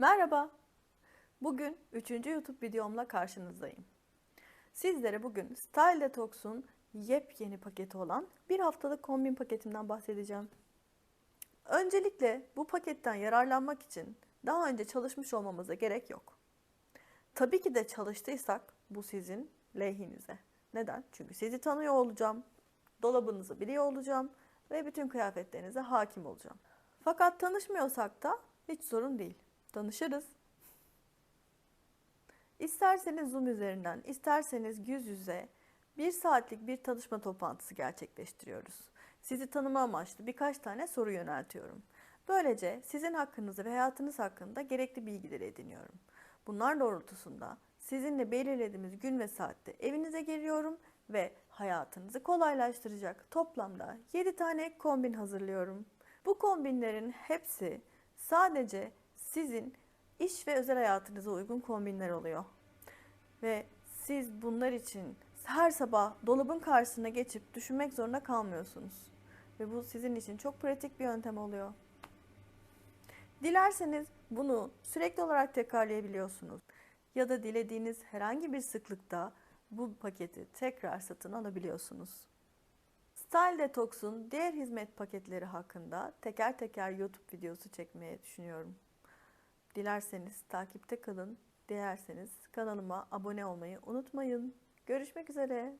Merhaba. Bugün 3. YouTube videomla karşınızdayım. Sizlere bugün Style Detox'un yepyeni paketi olan bir haftalık kombin paketimden bahsedeceğim. Öncelikle bu paketten yararlanmak için daha önce çalışmış olmamıza gerek yok. Tabii ki de çalıştıysak bu sizin lehinize. Neden? Çünkü sizi tanıyor olacağım, dolabınızı biliyor olacağım ve bütün kıyafetlerinize hakim olacağım. Fakat tanışmıyorsak da hiç sorun değil. Tanışırız. İsterseniz Zoom üzerinden, isterseniz yüz yüze bir saatlik bir tanışma toplantısı gerçekleştiriyoruz. Sizi tanıma amaçlı birkaç tane soru yöneltiyorum. Böylece sizin hakkınızda ve hayatınız hakkında gerekli bilgileri ediniyorum. Bunlar doğrultusunda sizinle belirlediğimiz gün ve saatte evinize geliyorum ve hayatınızı kolaylaştıracak toplamda 7 tane kombin hazırlıyorum. Bu kombinlerin hepsi sadece sizin iş ve özel hayatınıza uygun kombinler oluyor. Ve siz bunlar için her sabah dolabın karşısına geçip düşünmek zorunda kalmıyorsunuz. Ve bu sizin için çok pratik bir yöntem oluyor. Dilerseniz bunu sürekli olarak tekrarlayabiliyorsunuz. Ya da dilediğiniz herhangi bir sıklıkta bu paketi tekrar satın alabiliyorsunuz. Style Detox'un diğer hizmet paketleri hakkında teker teker YouTube videosu çekmeye düşünüyorum. Dilerseniz takipte kalın, dilerseniz kanalıma abone olmayı unutmayın. Görüşmek üzere.